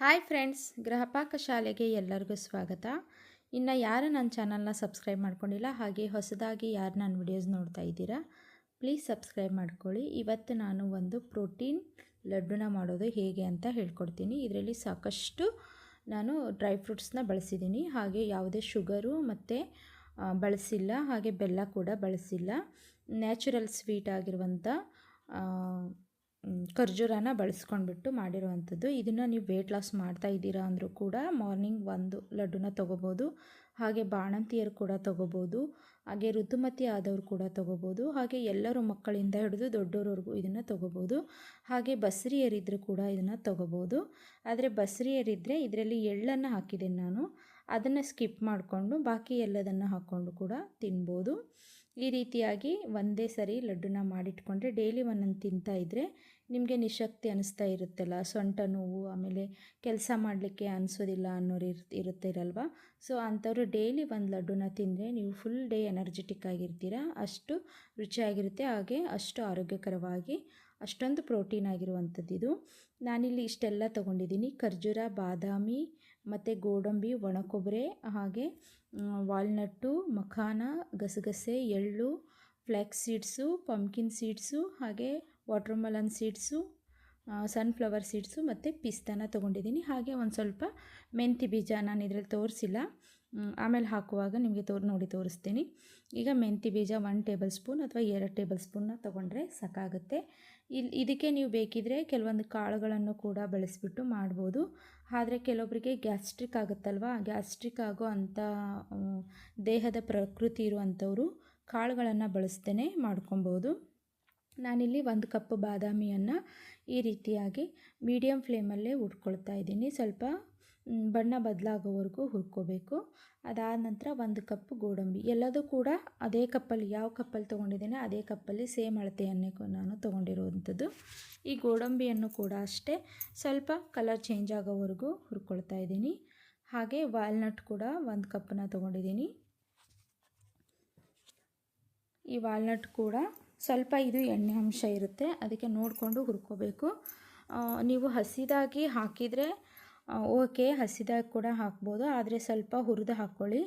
Hi friends Gruhapaka ಶಾಲೆಗೆ ಎಲ್ಲರಿಗೂ ಸ್ವಾಗತ. ಇನ್ನು ಯಾರು ನನ್ನ ಚಾನಲ್ನ ಸಬ್ಸ್ಕ್ರೈಬ್ ಮಾಡ್ಕೊಂಡಿಲ್ಲ, ಹಾಗೆ ಹೊಸದಾಗಿ ಯಾರು ನನ್ನ ವಿಡಿಯೋಸ್ ನೋಡ್ತಾ ಇದ್ದೀರಾ, ಪ್ಲೀಸ್ ಸಬ್ಸ್ಕ್ರೈಬ್ ಮಾಡ್ಕೊಳ್ಳಿ. ಇವತ್ತು ನಾನು ಒಂದು ಪ್ರೋಟೀನ್ ಲಡ್ಡುನ ಮಾಡೋದು ಹೇಗೆ ಅಂತ ಹೇಳ್ಕೊಡ್ತೀನಿ. ಇದರಲ್ಲಿ ಸಾಕಷ್ಟು ನಾನು ಡ್ರೈ ಫ್ರೂಟ್ಸ್ನ ಬಳಸಿದ್ದೀನಿ. ಹಾಗೆ ಯಾವುದೇ ಶುಗರು ಮತ್ತು ಬಳಸಿಲ್ಲ, ಹಾಗೆ ಬೆಲ್ಲ ಕೂಡ ಬಳಸಿಲ್ಲ. ನ್ಯಾಚುರಲ್ ಸ್ವೀಟ್ ಆಗಿರುವಂಥ ಖರ್ಜೂರನ ಬಳಸ್ಕೊಂಡ್ಬಿಟ್ಟು ಮಾಡಿರುವಂಥದ್ದು. ಇದನ್ನು ನೀವು ವೆಯ್ಟ್ ಲಾಸ್ ಮಾಡ್ತಾ ಇದ್ದೀರಾ ಅಂದರೂ ಕೂಡ ಮಾರ್ನಿಂಗ್ ಒಂದು ಲಡ್ಡುನ ತೊಗೋಬೋದು. ಹಾಗೆ ಬಾಣಂತಿಯರು ಕೂಡ ತೊಗೋಬೋದು. ಹಾಗೆ ಋತುಮತಿ ಆದವರು ಕೂಡ ತೊಗೋಬೋದು. ಹಾಗೆ ಎಲ್ಲರೂ ಮಕ್ಕಳಿಂದ ಹಿಡಿದು ದೊಡ್ಡೋರವರೆಗೂ ಇದನ್ನು ತೊಗೋಬೋದು. ಹಾಗೆ ಬಸ್ರಿಯರಿದ್ದರೂ ಕೂಡ ಇದನ್ನು ತೊಗೋಬೋದು. ಆದರೆ ಬಸರಿಯರಿದ್ದರೆ ಇದರಲ್ಲಿ ಎಳ್ಳನ್ನು ಹಾಕಿದ್ದೀನಿ ನಾನು. ಅದನ್ನು ಸ್ಕಿಪ್ ಮಾಡಿಕೊಂಡು ಬಾಕಿ ಎಲ್ಲದನ್ನು ಹಾಕ್ಕೊಂಡು ಕೂಡ ತಿನ್ಬೋದು. ಈ ರೀತಿಯಾಗಿ ಒಂದೇ ಸರಿ ಲಡ್ಡುನ ಮಾಡಿಟ್ಕೊಂಡ್ರೆ ಡೈಲಿ ಒಂದೊಂದು ತಿಂತಾ ಇದ್ದರೆ ನಿಮಗೆ ನಿಶಕ್ತಿ ಅನಿಸ್ತಾ ಇರುತ್ತಲ್ಲ, ಸೊಂಟ ನೋವು, ಆಮೇಲೆ ಕೆಲಸ ಮಾಡಲಿಕ್ಕೆ ಅನಿಸೋದಿಲ್ಲ ಅನ್ನೋರು ಇರ್ ಇರುತ್ತೆ ಇರಲ್ವ? ಸೊ, ಅಂಥವ್ರು ಡೈಲಿ ಒಂದು ಲಡ್ಡುನ ತಿಂದರೆ ನೀವು ಫುಲ್ ಡೇ ಎನರ್ಜೆಟಿಕ್ ಆಗಿರ್ತೀರ, ಅಷ್ಟು ರುಚಿಯಾಗಿರುತ್ತೆ, ಹಾಗೆ ಅಷ್ಟು ಆರೋಗ್ಯಕರವಾಗಿ ಅಷ್ಟೊಂದು ಪ್ರೋಟೀನ್ ಆಗಿರುವಂಥದ್ದು ಇದು. ನಾನಿಲ್ಲಿ ಇಷ್ಟೆಲ್ಲ ತೊಗೊಂಡಿದ್ದೀನಿ. ಖರ್ಜೂರ, ಬಾದಾಮಿ, ಮತ್ತು ಗೋಡಂಬಿ ಒಣ ಕೊಬ್ಬರಿ ಹಾಗೆ ವಾಲ್ನಟ್ಟು, ಮಖಾನ, ಗಸಗಸೆ, ಎಳ್ಳು ಫ್ಲ್ಯಾಕ್ಸ್ ಸೀಡ್ಸು, ಪಂಪ್ಕಿನ್ ಸೀಡ್ಸು, ಹಾಗೆ ವಾಟರ್ಮಲನ್ ಸೀಡ್ಸು ಸನ್ಫ್ಲವರ್ ಸೀಡ್ಸು ಮತ್ತು ಪಿಸ್ತಾನ ತೊಗೊಂಡಿದ್ದೀನಿ. ಹಾಗೆ ಒಂದು ಸ್ವಲ್ಪ ಮೆಂತಿ ಬೀಜ ನಾನು ಇದರಲ್ಲಿ ತೋರಿಸಿಲ್ಲ. ಆಮೇಲೆ ಹಾಕುವಾಗ ನಿಮಗೆ ತೋರ್, ನೋಡಿ ತೋರಿಸ್ತೀನಿ. ಈಗ ಮೆಂತಿ ಬೀಜ ಒನ್ ಟೇಬಲ್ ಸ್ಪೂನ್ ಅಥವಾ ಎರಡು ಟೇಬಲ್ ಸ್ಪೂನ್ನ ತೊಗೊಂಡ್ರೆ ಸಾಕಾಗುತ್ತೆ. ಇಲ್ಲಿ ಇದಕ್ಕೆ ನೀವು ಬೇಕಿದ್ರೆ ಕೆಲವೊಂದು ಕಾಳುಗಳನ್ನು ಕೂಡ ಬಳಸಿಬಿಟ್ಟು ಮಾಡ್ಬೋದು. ಆದರೆ ಕೆಲವೊಬ್ಬರಿಗೆ ಗ್ಯಾಸ್ಟ್ರಿಕ್ ಆಗುತ್ತಲ್ವ? ಗ್ಯಾಸ್ಟ್ರಿಕ್ ಆಗೋ ಅಂಥ ದೇಹದ ಪ್ರಕೃತಿ ಇರುವಂಥವರು ಕಾಳುಗಳನ್ನು ಬಳಸ್ತೇನೆ ಮಾಡ್ಕೊಬೋದು. ನಾನಿಲ್ಲಿ ಒಂದು ಕಪ್ ಬಾದಾಮಿಯನ್ನು ಈ ರೀತಿಯಾಗಿ ಮೀಡಿಯಮ್ ಫ್ಲೇಮಲ್ಲೇ ಹುರ್ಕೊಳ್ತಾ ಇದ್ದೀನಿ. ಸ್ವಲ್ಪ ಬಣ್ಣ ಬದಲಾಗೋವರೆಗೂ ಹುರ್ಕೋಬೇಕು. ಅದಾದ ನಂತರ ಒಂದು ಕಪ್ ಗೋಡಂಬಿ. ಎಲ್ಲದೂ ಕೂಡ ಅದೇ ಕಪ್ಪಲ್ಲಿ, ಯಾವ ಕಪ್ಪಲ್ಲಿ ತೊಗೊಂಡಿದ್ದೀನಿ ಅದೇ ಕಪ್ಪಲ್ಲಿ ಸೇಮ್ ಅಳತೆಯನ್ನೇ ನಾನು ತೊಗೊಂಡಿರುವಂಥದ್ದು. ಈ ಗೋಡಂಬಿಯನ್ನು ಕೂಡ ಅಷ್ಟೇ ಸ್ವಲ್ಪ ಕಲರ್ ಚೇಂಜ್ ಆಗೋವರೆಗೂ ಹುರ್ಕೊಳ್ತಾ ಇದ್ದೀನಿ. ಹಾಗೆ ವಾಲ್ನಟ್ ಕೂಡ ಒಂದು ಕಪ್ಪನ್ನ ತೊಗೊಂಡಿದ್ದೀನಿ. ಈ ವಾಲ್ನಟ್ ಕೂಡ ಸ್ವಲ್ಪ ಇದು ಎಣ್ಣೆ ಅಂಶ ಇರುತ್ತೆ, ಅದಕ್ಕೆ ನೋಡಿಕೊಂಡು ಹುರ್ಕೋಬೇಕು. ನೀವು ಹಸಿದಾಗಿ ಹಾಕಿದರೆ ಓಕೆ, ಹಸಿದಾಗಿ ಕೂಡ ಹಾಕ್ಬೋದು, ಆದರೆ ಸ್ವಲ್ಪ ಹುರಿದು ಹಾಕ್ಕೊಳ್ಳಿ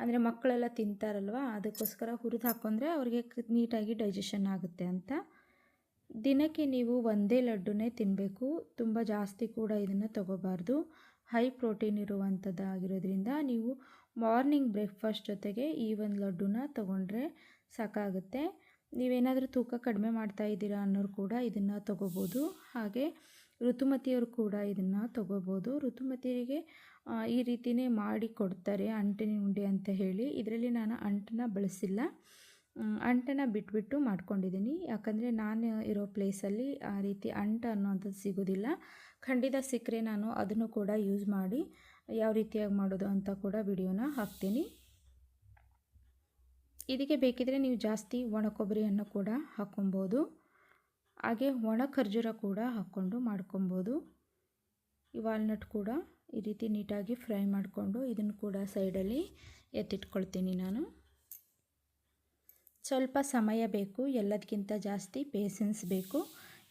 ಅಂದರೆ ಮಕ್ಕಳೆಲ್ಲ ತಿಂತಾರಲ್ವ, ಅದಕ್ಕೋಸ್ಕರ ಹುರಿದು ಹಾಕ್ಕೊಂಡ್ರೆ ಅವ್ರಿಗೆ ನೀಟಾಗಿ ಡೈಜೆಷನ್ ಆಗುತ್ತೆ ಅಂತ. ದಿನಕ್ಕೆ ನೀವು ಒಂದೇ ಲಡ್ಡುನೇ ತಿನ್ನಬೇಕು ತುಂಬ ಜಾಸ್ತಿ ಕೂಡ ಇದನ್ನು ತಗೋಬಾರ್ದು. ಹೈ ಪ್ರೋಟೀನ್ ಇರುವಂಥದ್ದಾಗಿರೋದ್ರಿಂದ ನೀವು ಮಾರ್ನಿಂಗ್ ಬ್ರೇಕ್ಫಾಸ್ಟ್ ಜೊತೆಗೆ ಈ ಒಂದು ಲಡ್ಡುನ ತಗೊಂಡ್ರೆ ಸಾಕಾಗುತ್ತೆ. ನೀವೇನಾದರೂ ತೂಕ ಕಡಿಮೆ ಮಾಡ್ತಾ ಇದ್ದೀರಾ ಅನ್ನೋರು ಕೂಡ ಇದನ್ನು ತೊಗೋಬೋದು. ಹಾಗೆ ಋತುಮತಿಯವರು ಕೂಡ ಇದನ್ನು ತೊಗೋಬೋದು. ಋತುಮತಿಯರಿಗೆ ಈ ರೀತಿಯೇ ಮಾಡಿ ಕೊಡ್ತಾರೆ ಅಂಟಿನ ಉಂಡೆ ಅಂತ ಹೇಳಿ. ಇದರಲ್ಲಿ ನಾನು ಅಂಟನ್ನ ಬಳಸಿಲ್ಲ. ಅಂಟನ್ನು ಬಿಟ್ಬಿಟ್ಟು ಮಾಡ್ಕೊಂಡಿದ್ದೀನಿ. ಯಾಕಂದರೆ ನಾನು ಇರೋ ಪ್ಲೇಸಲ್ಲಿ ಆ ರೀತಿ ಅಂಟ ಅನ್ನೋವಂಥದ್ದು ಸಿಗೋದಿಲ್ಲ. ಖಂಡಿತ ಸಿಕ್ಕರೆ ನಾನು ಅದನ್ನು ಕೂಡ ಯೂಸ್ ಮಾಡಿ, ಯಾವ ರೀತಿಯಾಗಿ ಮಾಡೋದು ಅಂತ ಕೂಡ ವಿಡಿಯೋನ ಹಾಕ್ತೀನಿ. ಇದಕ್ಕೆ ಬೇಕಿದ್ರೆ ನೀವು ಜಾಸ್ತಿ ಒಣ ಕೊಬ್ಬರಿಯನ್ನು ಕೂಡ ಹಾಕ್ಕೊಬೋದು ಹಾಗೆ ಒಣ ಖರ್ಜೂರ ಕೂಡ ಹಾಕ್ಕೊಂಡು ಮಾಡ್ಕೊಬೋದು. ಈ ವಾಲ್ನಟ್ ಕೂಡ ಈ ರೀತಿ ನೀಟಾಗಿ ಫ್ರೈ ಮಾಡಿಕೊಂಡು ಇದನ್ನು ಕೂಡ ಸೈಡಲ್ಲಿ ಎತ್ತಿಟ್ಕೊಳ್ತೀನಿ ನಾನು. ಸ್ವಲ್ಪ ಸಮಯ ಬೇಕು, ಎಲ್ಲದಕ್ಕಿಂತ ಜಾಸ್ತಿ ಪೇಷನ್ಸ್ ಬೇಕು.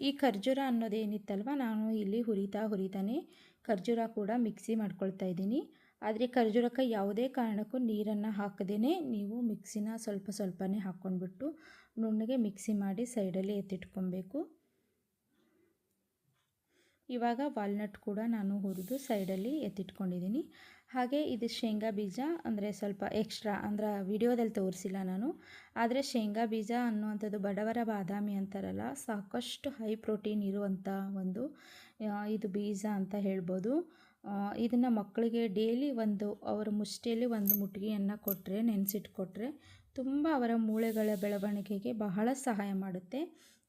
ಈ ಖರ್ಜೂರ ಅನ್ನೋದೇನಿತ್ತಲ್ವ, ನಾನು ಇಲ್ಲಿ ಹುರಿತಾ ಹುರಿತಾನೆ ಖರ್ಜೂರ ಕೂಡ ಮಿಕ್ಸಿ ಮಾಡ್ಕೊಳ್ತಾ ಇದ್ದೀನಿ. ಆದರೆ ಖರ್ಜೂರಕ್ಕೆ ಯಾವುದೇ ಕಾರಣಕ್ಕೂ ನೀರನ್ನು ಹಾಕದೇ ನೀವು ಮಿಕ್ಸಿನ ಸ್ವಲ್ಪ ಸ್ವಲ್ಪನೇ ಹಾಕ್ಕೊಂಡ್ಬಿಟ್ಟು ನುಣ್ಣಗೆ ಮಿಕ್ಸಿ ಮಾಡಿ ಸೈಡಲ್ಲಿ ಎತ್ತಿಟ್ಕೊಬೇಕು. ಇವಾಗ ವಾಲ್ನಟ್ ಕೂಡ ನಾನು ಹುರಿದು ಸೈಡಲ್ಲಿ ಎತ್ತಿಟ್ಕೊಂಡಿದ್ದೀನಿ. ಹಾಗೆ ಇದು ಶೇಂಗಾ ಬೀಜ ಅಂದರೆ ಸ್ವಲ್ಪ ಎಕ್ಸ್ಟ್ರಾ ಅಂದ್ರೆ ವಿಡಿಯೋದಲ್ಲಿ ತೋರಿಸಿಲ್ಲ ನಾನು. ಆದರೆ ಶೇಂಗಾ ಬೀಜ ಅನ್ನುವಂಥದ್ದು ಬಡವರ ಬಾದಾಮಿ ಅಂತಾರಲ್ಲ, ಸಾಕಷ್ಟು ಹೈ ಪ್ರೋಟೀನ್ ಇರುವಂಥ ಒಂದು ಇದು ಬೀಜ ಅಂತ ಹೇಳ್ಬೋದು. ಇದನ್ನು ಮಕ್ಕಳಿಗೆ ಡೈಲಿ ಒಂದು ಅವರ ಮುಷ್ಟಿಯಲ್ಲಿ ಒಂದು ಮುಟ್ಟಿಗೆಯನ್ನು ಕೊಟ್ಟರೆ ನೆನೆಸಿಟ್ಕೊಟ್ರೆ ತುಂಬ ಅವರ ಮೂಳೆಗಳ ಬೆಳವಣಿಗೆಗೆ ಬಹಳ ಸಹಾಯ ಮಾಡುತ್ತೆ.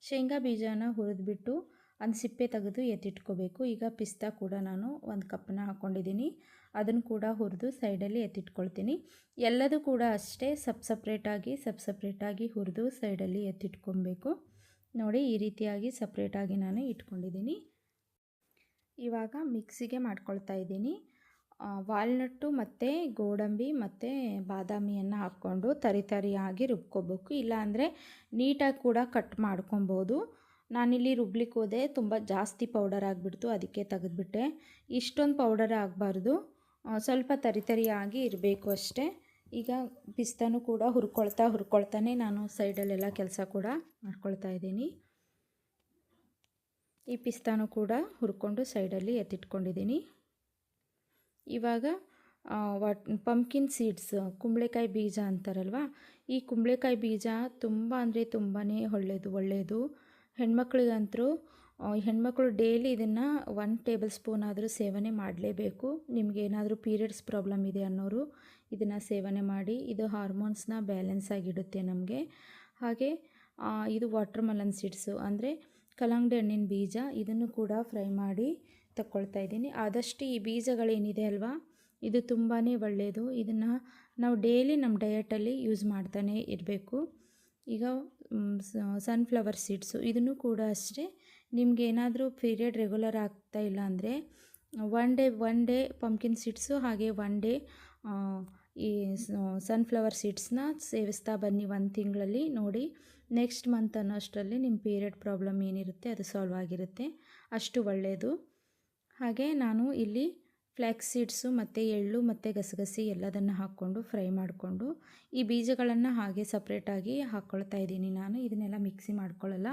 ಶೇಂಗಾ ಬೀಜನ ಹುರಿದ್ಬಿಟ್ಟು ಅದು ಸಿಪ್ಪೆ ತೆಗೆದು ಎತ್ತಿಟ್ಕೋಬೇಕು. ಈಗ ಪಿಸ್ತಾ ಕೂಡ ನಾನು ಒಂದು ಕಪ್ಪನ್ನ ಹಾಕ್ಕೊಂಡಿದ್ದೀನಿ ಅದನ್ನು ಕೂಡ ಹುರಿದು ಸೈಡಲ್ಲಿ ಎತ್ತಿಟ್ಕೊಳ್ತೀನಿ. ಎಲ್ಲದೂ ಕೂಡ ಅಷ್ಟೇ ಸಪ್ ಸಪ್ರೇಟಾಗಿ ಸಪ್ ಸಪ್ರೇಟಾಗಿ ಹುರಿದು ಸೈಡಲ್ಲಿ ಎತ್ತಿಟ್ಕೊಬೇಕು. ನೋಡಿ ಈ ರೀತಿಯಾಗಿ ಸಪ್ರೇಟಾಗಿ ನಾನು ಇಟ್ಕೊಂಡಿದ್ದೀನಿ. ಇವಾಗ ಮಿಕ್ಸಿಗೆ ಮಾಡ್ಕೊಳ್ತಾ ಇದ್ದೀನಿ. ವಾಲ್ನಟ್ಟು ಮತ್ತು ಗೋಡಂಬಿ ಮತ್ತು ಬಾದಾಮಿಯನ್ನು ಹಾಕ್ಕೊಂಡು ತರಿ ತರಿಯಾಗಿ ರುಬ್ಕೋಬೇಕು. ಇಲ್ಲಾಂದರೆ ನೀಟಾಗಿ ಕೂಡ ಕಟ್ ಮಾಡ್ಕೊಬೋದು. ನಾನಿಲ್ಲಿ ರುಬ್ಲಿಕ್ಕೆ ಹೋದೆ, ತುಂಬ ಜಾಸ್ತಿ ಪೌಡರ್ ಆಗಿಬಿಡ್ತು, ಅದಕ್ಕೆ ತೆಗೆದುಬಿಟ್ಟೆ. ಇಷ್ಟೊಂದು ಪೌಡರ್ ಆಗಬಾರ್ದು. ಸ್ವಲ್ಪ ತರಿ ತರಿಯಾಗಿ ಇರಬೇಕು ಅಷ್ಟೇ. ಈಗ ಪಿಸ್ತಾನು ಕೂಡ ಹುರ್ಕೊಳ್ತಾ ಹುರ್ಕೊಳ್ತಾನೆ ನಾನು ಸೈಡಲ್ಲೆಲ್ಲ ಕೆಲಸ ಕೂಡ ಮಾಡ್ಕೊಳ್ತಾ ಇದ್ದೀನಿ. ಈ ಪಿಸ್ತಾನು ಕೂಡ ಹುರ್ಕೊಂಡು ಸೈಡಲ್ಲಿ ಎತ್ತಿಟ್ಕೊಂಡಿದ್ದೀನಿ. ಇವಾಗ ವಾಟ್ ಪಂಪ್ಕಿನ್ ಸೀಡ್ಸ್ ಕುಂಬಳಕಾಯಿ ಬೀಜ ಅಂತಾರಲ್ವ? ಈ ಕುಂಬಳೆಕಾಯಿ ಬೀಜ ತುಂಬ ಅಂದರೆ ತುಂಬಾ ಒಳ್ಳೆಯದು ಒಳ್ಳೆಯದು ಹೆಣ್ಮಕ್ಳಿಗಂತರೂ ಹೆಣ್ಮಕ್ಳು ಡೈಲಿ ಇದನ್ನು ಒನ್ ಟೇಬಲ್ ಸ್ಪೂನ್ ಆದರೂ ಸೇವನೆ ಮಾಡಲೇಬೇಕು. ನಿಮಗೆ ಏನಾದರೂ ಪೀರಿಯಡ್ಸ್ ಪ್ರಾಬ್ಲಮ್ ಇದೆ ಅನ್ನೋರು ಇದನ್ನು ಸೇವನೆ ಮಾಡಿ, ಇದು ಹಾರ್ಮೋನ್ಸ್ನ ಬ್ಯಾಲೆನ್ಸ್ ಆಗಿಡುತ್ತೆ ನಮಗೆ. ಹಾಗೆ ಇದು ವಾಟರ್ ಮಲನ್ ಸೀಡ್ಸು ಅಂದರೆ ಕಲ್ಲಂಗಡಿ ಹಣ್ಣಿನ ಬೀಜ ಇದನ್ನು ಕೂಡ ಫ್ರೈ ಮಾಡಿ ತಗೊಳ್ತಾ ಇದ್ದೀನಿ. ಆದಷ್ಟು ಈ ಬೀಜಗಳೇನಿದೆ ಅಲ್ವಾ, ಇದು ತುಂಬಾ ಒಳ್ಳೆಯದು ಇದನ್ನು ನಾವು ಡೈಲಿ ನಮ್ಮ ಡಯಟಲ್ಲಿ ಯೂಸ್ ಮಾಡ್ತಾನೆ ಇರಬೇಕು. ಈಗ ಸನ್ಫ್ಲವರ್ ಸೀಡ್ಸು ಇದನ್ನು ಕೂಡ ಅಷ್ಟೇ. ನಿಮ್ಗೆ ಏನಾದರೂ ಪೀರಿಯಡ್ ರೆಗ್ಯುಲರ್ ಆಗ್ತಾ ಇಲ್ಲ ಅಂದರೆ one day one day pumpkin seeds ಹಾಗೆ ಒನ್ ಡೇ ಈ ಸನ್ಫ್ಲವರ್ ಸೀಡ್ಸ್ನ ಸೇವಿಸ್ತಾ ಬನ್ನಿ ಒಂದು ತಿಂಗಳಲ್ಲಿ ನೋಡಿ. ನೆಕ್ಸ್ಟ್ ಮಂತ್ ಅನ್ನೋ ಅಷ್ಟರಲ್ಲಿ ನಿಮ್ಮ ಪೀರಿಯಡ್ ಪ್ರಾಬ್ಲಮ್ ಏನಿರುತ್ತೆ ಅದು ಸಾಲ್ವ್ ಆಗಿರುತ್ತೆ. ಅಷ್ಟು ಒಳ್ಳೆಯದು ಹಾಗೆ ನಾನು ಇಲ್ಲಿ ಫ್ಲ್ಯಾಕ್ಸ್ ಸೀಡ್ಸು ಮತ್ತು ಎಳ್ಳು ಮತ್ತು ಗಸಗಸಿ ಎಲ್ಲದನ್ನು ಹಾಕ್ಕೊಂಡು ಫ್ರೈ ಮಾಡಿಕೊಂಡು ಈ ಬೀಜಗಳನ್ನು ಹಾಗೆ ಸಪ್ರೇಟಾಗಿ ಹಾಕ್ಕೊಳ್ತಾ ಇದ್ದೀನಿ ನಾನು. ಇದನ್ನೆಲ್ಲ ಮಿಕ್ಸಿ ಮಾಡ್ಕೊಳ್ಳಲ್ಲ.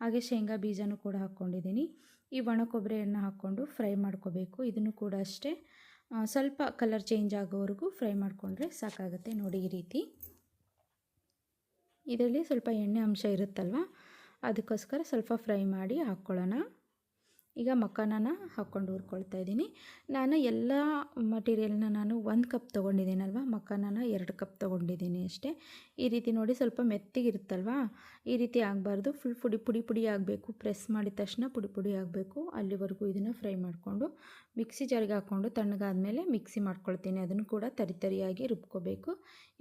ಹಾಗೆ ಶೇಂಗಾ ಬೀಜನೂ ಕೂಡ ಹಾಕ್ಕೊಂಡಿದ್ದೀನಿ. ಈ ಒಣ ಕೊಬ್ಬರಿಯನ್ನು ಹಾಕ್ಕೊಂಡು ಫ್ರೈ ಮಾಡ್ಕೋಬೇಕು. ಇದನ್ನು ಕೂಡ ಅಷ್ಟೇ ಸ್ವಲ್ಪ ಕಲರ್ ಚೇಂಜ್ ಆಗೋವರೆಗೂ ಫ್ರೈ ಮಾಡಿಕೊಂಡ್ರೆ ಸಾಕಾಗುತ್ತೆ ನೋಡಿ ಈ ರೀತಿ. ಇದರಲ್ಲಿ ಸ್ವಲ್ಪ ಎಣ್ಣೆ ಅಂಶ ಇರುತ್ತಲ್ವ? ಅದಕ್ಕೋಸ್ಕರ ಸ್ವಲ್ಪ ಫ್ರೈ ಮಾಡಿ ಹಾಕ್ಕೊಳ್ಳೋಣ. ಈಗ ಮಖಾನನ ಹಾಕ್ಕೊಂಡು ಹುರ್ಕೊಳ್ತಾ ಇದ್ದೀನಿ. ನಾನು ಎಲ್ಲ ಮಟೀರಿಯಲ್ನ ನಾನು ಒಂದು ಕಪ್ ತೊಗೊಂಡಿದ್ದೀನಲ್ವ? ಮಖಾನನ ಎರಡು ಕಪ್ ತೊಗೊಂಡಿದ್ದೀನಿ ಅಷ್ಟೇ. ಈ ರೀತಿ ನೋಡಿ ಸ್ವಲ್ಪ ಮೆತ್ತಿಗಿರುತ್ತಲ್ವ? ಈ ರೀತಿ ಆಗಬಾರ್ದು. ಫುಲ್ ಪುಡಿ ಪುಡಿ ಪುಡಿ ಆಗಬೇಕು. ಪ್ರೆಸ್ ಮಾಡಿದ ತಕ್ಷಣ ಪುಡಿ ಪುಡಿ ಆಗಬೇಕು. ಅಲ್ಲಿವರೆಗೂ ಇದನ್ನು ಫ್ರೈ ಮಾಡಿಕೊಂಡು, ಮಿಕ್ಸಿ ಜಾರಿಗೆ ಹಾಕ್ಕೊಂಡು ತಣ್ಣಗಾದ್ಮೇಲೆ ಮಿಕ್ಸಿ ಮಾಡ್ಕೊಳ್ತೀನಿ. ಅದನ್ನು ಕೂಡ ತರಿ, ತರಿಯಾಗಿ ರುಬ್ಕೋಬೇಕು.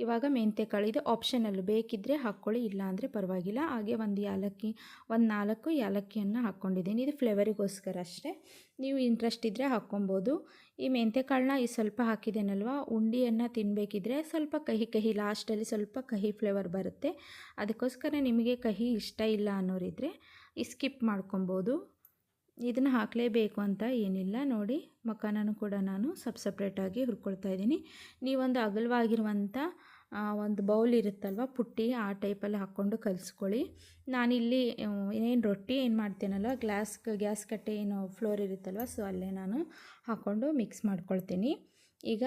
ಇವಾಗ ಮೆಂತ್ಯಕಾಳು ಇದು ಆಪ್ಷನಲ್ಲು ಬೇಕಿದ್ದರೆ ಹಾಕ್ಕೊಳ್ಳಿ ಇಲ್ಲ ಅಂದರೆ ಪರವಾಗಿಲ್ಲ. ಹಾಗೆ ಒಂದು ಯಾಲಕ್ಕಿ, ಒಂದು ನಾಲ್ಕು ಯಾಲಕ್ಕಿಯನ್ನು ಹಾಕ್ಕೊಂಡಿದ್ದೀನಿ. ಇದು ಫ್ಲೇವರಿಗೋಸ್ಕರ ಅಷ್ಟೇ. ನೀವು ಇಂಟ್ರೆಸ್ಟ್ ಇದ್ದರೆ ಹಾಕ್ಕೊಬೋದು. ಈ ಮೆಂತ್ಯಕಾಳನ್ನ ಈ ಸ್ವಲ್ಪ ಹಾಕಿದ್ದೇನಲ್ವ ಉಂಡಿಯನ್ನು ತಿನ್ನಬೇಕಿದ್ರೆ ಸ್ವಲ್ಪ ಕಹಿ ಕಹಿ ಲಾಸ್ಟಲ್ಲಿ ಸ್ವಲ್ಪ ಕಹಿ ಫ್ಲೇವರ್ ಬರುತ್ತೆ. ಅದಕ್ಕೋಸ್ಕರ ನಿಮಗೆ ಕಹಿ ಇಷ್ಟ ಇಲ್ಲ ಅನ್ನೋರಿದ್ದರೆ ಸ್ಕಿಪ್ ಮಾಡ್ಕೊಬೋದು. ಇದನ್ನು ಹಾಕಲೇಬೇಕು ಅಂತ ಏನಿಲ್ಲ. ನೋಡಿ ಮಖಾನೂ ಕೂಡ ನಾನು ಸಪ್ ಸಪ್ರೇಟಾಗಿ ಹುರ್ಕೊಳ್ತಾ ಇದ್ದೀನಿ. ನೀವೊಂದು ಅಗಲವಾಗಿರುವಂಥ ಒಂದು ಬೌಲ್ ಇರುತ್ತಲ್ವ, ಪುಟ್ಟಿ ಆ ಟೈಪಲ್ಲಿ ಹಾಕ್ಕೊಂಡು ಕಲಿಸ್ಕೊಳ್ಳಿ. ನಾನಿಲ್ಲಿ ಏನು ರೊಟ್ಟಿ ಏನು ಮಾಡ್ತೀನಲ್ಲ ಗ್ಲಾಸ್ ಗ್ಯಾಸ್ ಕಟ್ಟೆ ಏನು ಫ್ಲೋರ್ ಇರುತ್ತಲ್ವ ಸೊ ಅಲ್ಲೇ ನಾನು ಹಾಕ್ಕೊಂಡು ಮಿಕ್ಸ್ ಮಾಡ್ಕೊಳ್ತೀನಿ. ಈಗ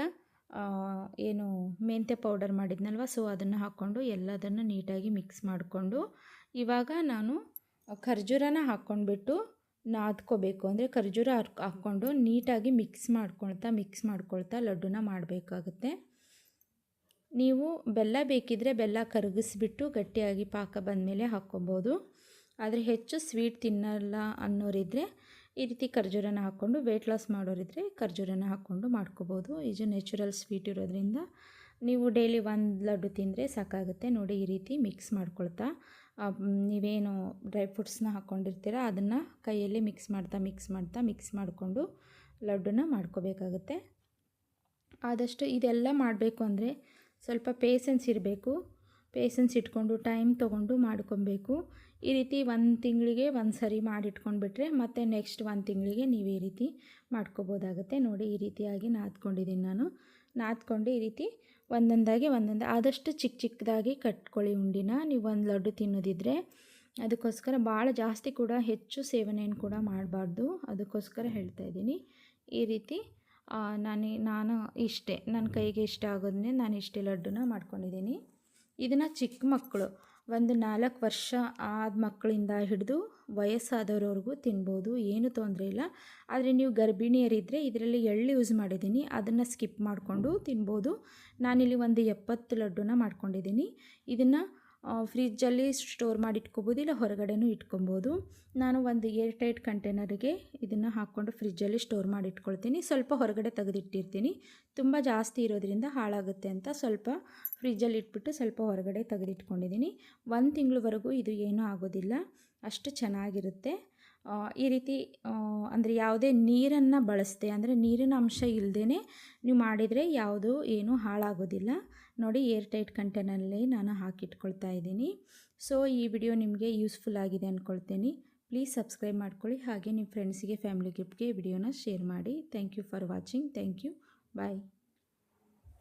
ಏನು ಮೆಂತ್ಯ ಪೌಡರ್ ಮಾಡಿದ್ನಲ್ವ ಸೊ ಅದನ್ನು ಹಾಕ್ಕೊಂಡು ಎಲ್ಲದನ್ನು ನೀಟಾಗಿ ಮಿಕ್ಸ್ ಮಾಡಿಕೊಂಡು, ಇವಾಗ ನಾನು ಖರ್ಜೂರನ ಹಾಕ್ಕೊಂಡ್ಬಿಟ್ಟು ನಾದ್ಕೋಬೇಕು. ಅಂದರೆ ಖರ್ಜೂರ ಹಾಕ್ಕೊಂಡು ನೀಟಾಗಿ ಮಿಕ್ಸ್ ಮಾಡ್ಕೊಳ್ತಾ ಮಿಕ್ಸ್ ಮಾಡ್ಕೊಳ್ತಾ ಲಡ್ಡುನ ಮಾಡಬೇಕಾಗುತ್ತೆ. ನೀವು ಬೆಲ್ಲ ಬೇಕಿದ್ದರೆ ಬೆಲ್ಲ ಕರಗಿಸ್ಬಿಟ್ಟು ಗಟ್ಟಿಯಾಗಿ ಪಾಕ ಬಂದಮೇಲೆ ಹಾಕ್ಕೊಬೋದು. ಆದರೆ ಹೆಚ್ಚು ಸ್ವೀಟ್ ತಿನ್ನಲ್ಲ ಅನ್ನೋರಿದ್ದರೆ ಈ ರೀತಿ ಖರ್ಜೂರನ ಹಾಕ್ಕೊಂಡು ವೆಯ್ಟ್ ಲಾಸ್ ಮಾಡೋರಿದ್ದರೆ ಖರ್ಜೂರನ ಹಾಕ್ಕೊಂಡು ಮಾಡ್ಕೋಬೋದು. ಇದು ನ್ಯಾಚುರಲ್ ಸ್ವೀಟ್ ಇರೋದ್ರಿಂದ ನೀವು ಡೈಲಿ ಒಂದು ಲಡ್ಡು ತಿಂದರೆ ಸಾಕಾಗುತ್ತೆ. ನೋಡಿ ಈ ರೀತಿ ಮಿಕ್ಸ್ ಮಾಡ್ಕೊಳ್ತಾ. ನೀವೇನು ಡ್ರೈ ಫ್ರೂಟ್ಸ್ನ ಹಾಕ್ಕೊಂಡಿರ್ತೀರ ಅದನ್ನು ಕೈಯಲ್ಲಿ ಮಿಕ್ಸ್ ಮಾಡ್ತಾ ಮಿಕ್ಸ್ ಮಾಡ್ತಾ ಮಿಕ್ಸ್ ಮಾಡಿಕೊಂಡು ಲಡ್ಡುನ ಮಾಡ್ಕೋಬೇಕಾಗುತ್ತೆ. ಆದಷ್ಟು ಇದೆಲ್ಲ ಮಾಡಬೇಕು ಅಂದರೆ ಸ್ವಲ್ಪ ಪೇಸನ್ಸ್ ಇರಬೇಕು. ಪೇಸನ್ಸ್ ಇಟ್ಕೊಂಡು ಟೈಮ್ ತೊಗೊಂಡು ಮಾಡ್ಕೊಬೇಕು. ಈ ರೀತಿ ಒಂದು ತಿಂಗಳಿಗೆ ಒಂದು ಸರಿ ಮಾಡಿಟ್ಕೊಂಡ್ಬಿಟ್ರೆ ಮತ್ತು ನೆಕ್ಸ್ಟ್ ಒಂದು ತಿಂಗಳಿಗೆ ನೀವು ಈ ರೀತಿ ಮಾಡ್ಕೋಬೋದಾಗುತ್ತೆ. ನೋಡಿ ಈ ರೀತಿಯಾಗಿ ನಾದ್ಕೊಂಡಿದ್ದೀನಿ ನಾನು. ನಾದ್ಕೊಂಡು ಈ ರೀತಿ ಒಂದೊಂದಾಗಿ ಒಂದೊಂದು ಆದಷ್ಟು ಚಿಕ್ಕ ಚಿಕ್ಕದಾಗಿ ಕಟ್ಕೊಳ್ಳಿ ಉಂಡಿನ. ನೀವು ಒಂದು ಲಡ್ಡು ತಿನ್ನೋದಿದ್ರೆ ಅದಕ್ಕೋಸ್ಕರ ಭಾಳ ಜಾಸ್ತಿ ಕೂಡ ಹೆಚ್ಚು ಸೇವನೆಯನ್ನು ಕೂಡ ಮಾಡಬಾರ್ದು. ಅದಕ್ಕೋಸ್ಕರ ಹೇಳ್ತಾ ಇದ್ದೀನಿ. ಈ ರೀತಿ ನಾನು ನಾನು ಇಷ್ಟೇ. ನನ್ನ ಕೈಗೆ ಇಷ್ಟ ಆಗೋದನ್ನೇ ನಾನು ಇಷ್ಟೇ ಲಡ್ಡುನ ಮಾಡ್ಕೊಂಡಿದ್ದೀನಿ. ಇದನ್ನು ಚಿಕ್ಕ ಮಕ್ಕಳು ಒಂದು ನಾಲ್ಕು ವರ್ಷ ಆದ ಮಕ್ಕಳಿಂದ ಹಿಡಿದು ವಯಸ್ಸಾದವ್ರವ್ರಿಗೂ ತಿನ್ಬೋದು ಏನು ತೊಂದರೆ ಇಲ್ಲ. ಆದರೆ ನೀವು ಗರ್ಭಿಣಿಯರಿದ್ದರೆ ಇದರಲ್ಲಿ ಎಳ್ಳು ಯೂಸ್ ಮಾಡಿದ್ದೀನಿ. ಅದನ್ನು ಸ್ಕಿಪ್ ಮಾಡಿಕೊಂಡು ತಿನ್ಬೋದು. ನಾನಿಲ್ಲಿ ಒಂದು ಎಪ್ಪತ್ತು ಲಡ್ಡುನ ಮಾಡ್ಕೊಂಡಿದ್ದೀನಿ. ಇದನ್ನು ಫ್ರಿಜ್ಜಲ್ಲಿ ಸ್ಟೋರ್ ಮಾಡಿ ಇಟ್ಕೋಬೋದು ಇಲ್ಲ ಹೊರಗಡೆನೂ ಇಟ್ಕೊಬೋದು. ನಾನು ಒಂದು ಏರ್ ಟೈಟ್ ಕಂಟೈನರಿಗೆ ಇದನ್ನು ಹಾಕ್ಕೊಂಡು ಫ್ರಿಜ್ಜಲ್ಲಿ ಸ್ಟೋರ್ ಮಾಡಿ ಇಟ್ಕೊಳ್ತೀನಿ ಸ್ವಲ್ಪ ಹೊರಗಡೆ ತೆಗೆದಿಟ್ಟಿರ್ತೀನಿ. ತುಂಬ ಜಾಸ್ತಿ ಇರೋದ್ರಿಂದ ಹಾಳಾಗುತ್ತೆ ಅಂತ ಸ್ವಲ್ಪ ಫ್ರಿಜ್ಜಲ್ಲಿ ಇಟ್ಬಿಟ್ಟು ಸ್ವಲ್ಪ ಹೊರಗಡೆ ತೆಗೆದಿಟ್ಕೊಂಡಿದ್ದೀನಿ. ಒಂದು ತಿಂಗಳವರೆಗೂ ಇದು ಏನೂ ಆಗೋದಿಲ್ಲ. ಅಷ್ಟು ಚೆನ್ನಾಗಿರುತ್ತೆ. ಈ ರೀತಿ ಅಂದರೆ ಯಾವುದೇ ನೀರನ್ನು ಬಳಸದೆ, ಅಂದರೆ ನೀರಿನ ಅಂಶ ಇಲ್ಲದೇ ನೀವು ಮಾಡಿದರೆ ಯಾವುದು ಏನೂ ಹಾಳಾಗೋದಿಲ್ಲ. ನೋಡಿ ಏರ್ ಟೈಟ್ ಕಂಟೇನಲ್ಲೇ ನಾನು ಹಾಕಿಟ್ಕೊಳ್ತಾ ಇದ್ದೀನಿ. ಸೊ ಈ ವಿಡಿಯೋ ನಿಮಗೆ ಯೂಸ್ಫುಲ್ ಆಗಿದೆ ಅಂದ್ಕೊಳ್ತೀನಿ ಪ್ಲೀಸ್ ಸಬ್ಸ್ಕ್ರೈಬ್ ಮಾಡ್ಕೊಳ್ಳಿ. ಹಾಗೆ ನಿಮ್ಮ ಫ್ರೆಂಡ್ಸಿಗೆ ಫ್ಯಾಮಿಲಿ ಗ್ರೂಪ್ಗೆ ವಿಡಿಯೋನ ಶೇರ್ ಮಾಡಿ. Thank you for watching thank you bye